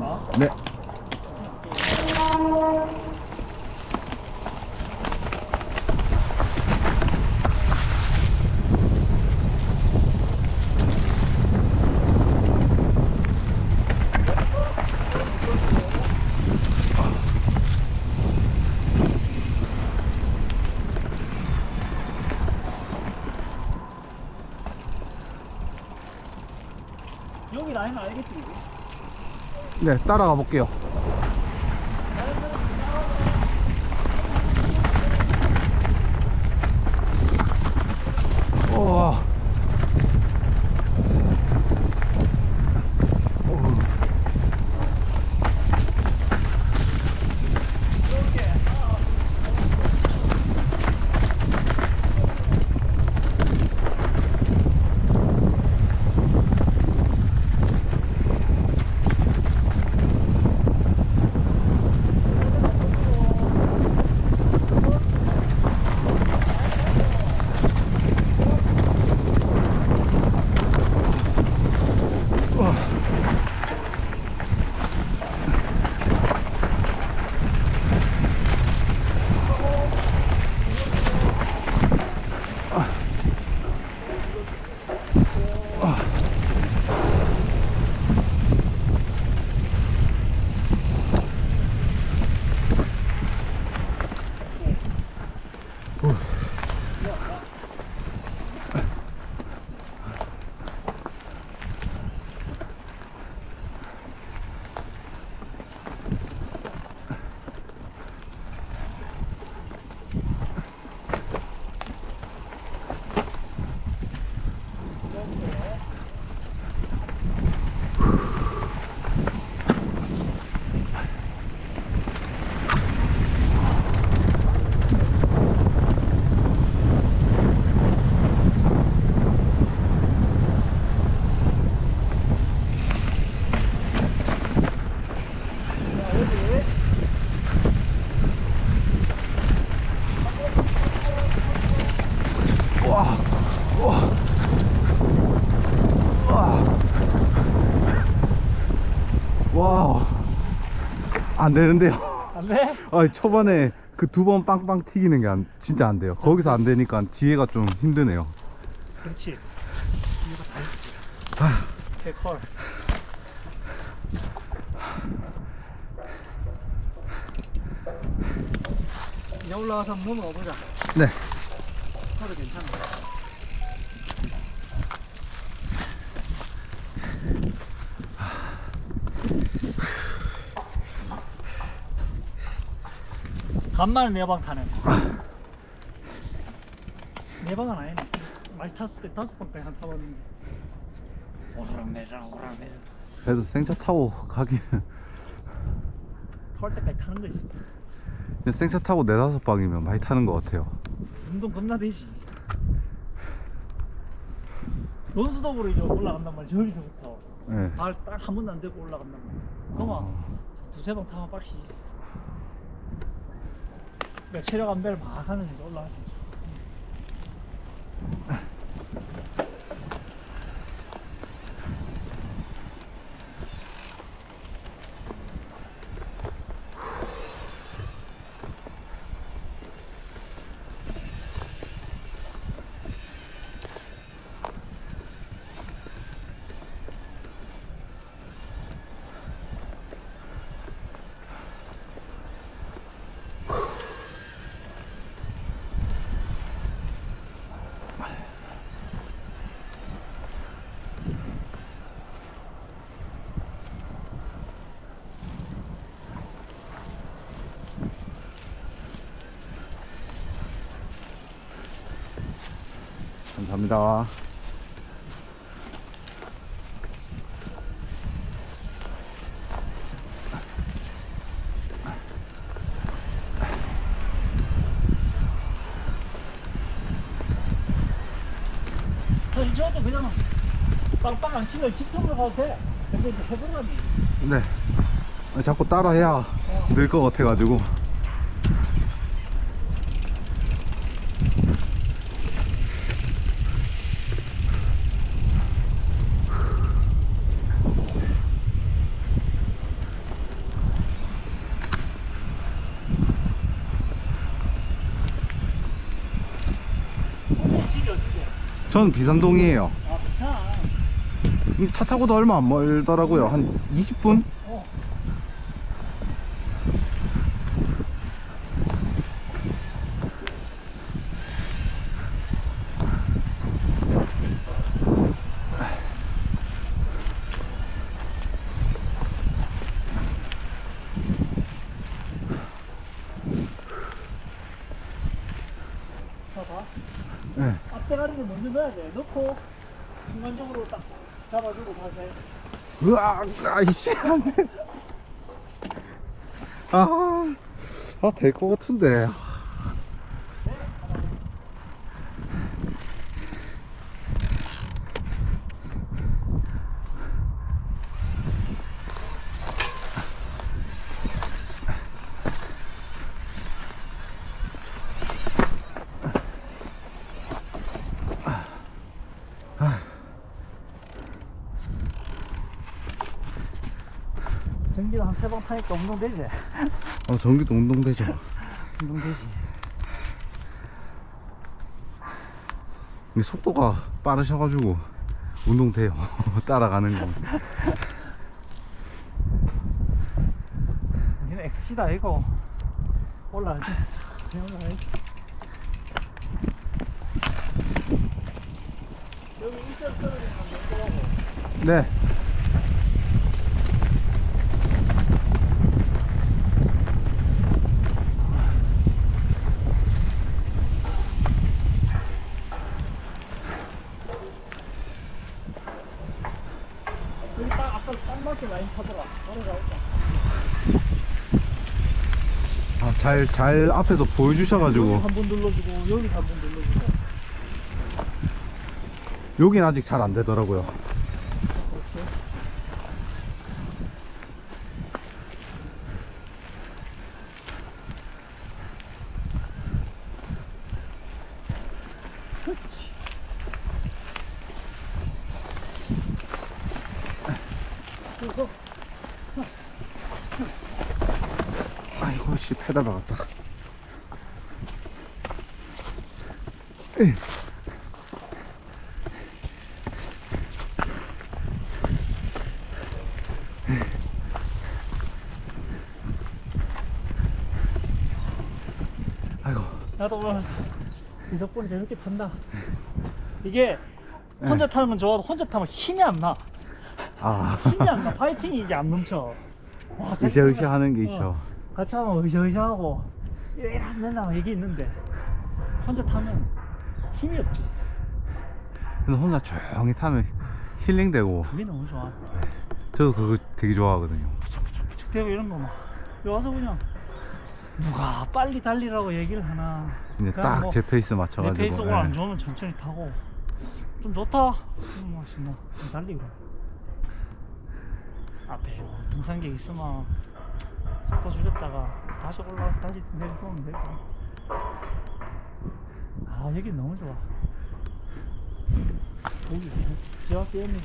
어? 네. 여기 라인 알겠지? 네, 따라가 볼게요. 안 되는데요. 안 돼? 아, 초반에 그 두 번 빵빵 튀기는 게 안, 진짜 안 돼요. 거기서 안 되니까 뒤에가 좀 힘드네요. 그렇지. 이거 다 있어. 개컬. 이제 올라가서 한번 넘어가보자. 네. 컬도 괜찮아. 간만에 내방 타네. 내방은 아니네. 많이 탔을 때 다섯 번까지 한 타봤는데. 오랑내랑 오랑내랑. 그래도 생차 타고 가기는 털 때까지 타는 거지. 그냥 생차 타고 네다섯 방이면 많이 타는 것 같아요. 운동 겁나 되지. 논스톱으로 이제 올라간단 말이야. 저기서부터. 네. 발 딱 한 번도 안 대고 올라간단 말이야. 그만 두세 번 타면 빡시. 그러니까 체력 안배를 막 하는 데서 있 감사합니다. 그냥 빵빵 안 치면 직선으로 가도 돼. 근데 이제 해보라니. 네. 아, 자꾸 따라해야 늘 것 같아가지고. 저는 비산동이에요. 차 타고도 얼마 안 멀더라고요. 한 20분? 어 봐봐 네. 앞대가리를 먼저 넣어야 돼 넣고 중간적으로 딱 잡아주고 자세 으아, 아이씨, 안 돼. 아, 아, 될 것 같은데. 전기를 한 세 번 타니까 운동되지? 어, 전기도 운동되죠. 운동되지 근데 속도가 빠르셔가지고 운동돼요. 따라가는 거. 우리는 XC다 이거 올라갈 때 참, 올라가야지 여기 일절 떨어지면 안 네. 맞게 라인 타더라 아, 잘, 잘 앞에서 보여주셔가지고. 한번 눌러주고 여기 한번 눌러주고 여긴 아직 잘 안 되더라고요. 그렇지 그렇지 그리고 아이고, 씨, 페달 박았다. 에이. 아이고, 나도 오늘 이 덕분에 재밌게 탄다. 이게 네. 혼자 타는 건 좋아도 혼자 타면 힘이 안 나. 아, 힘이 안 나. 파이팅이 이게 안 넘쳐. 와, 으쌰으쌰 하는 게 어, 있죠. 같이 하면 으쌰으쌰하고 이래 안 된다 얘기 있는데 혼자 타면 힘이 없지. 근데 혼자 조용히 타면 힐링되고, 그게 너무 좋아. 저도 그거 되게 좋아하거든요. 부축 되고 이런 거 막. 여기 와서 그냥 누가 빨리 달리라고 얘기를 하나. 딱뭐제 페이스 내 맞춰가지고. 페이스가 예. 안 좋으면 천천히 타고 좀 좋다. 음, 맛이 뭐 달리고 앞에 뭐 등산객 있으면 속도 줄였다가 다시 올라와서 다시 내려서면 되고. 아 여기 너무 좋아. 여기 집 앞에 있는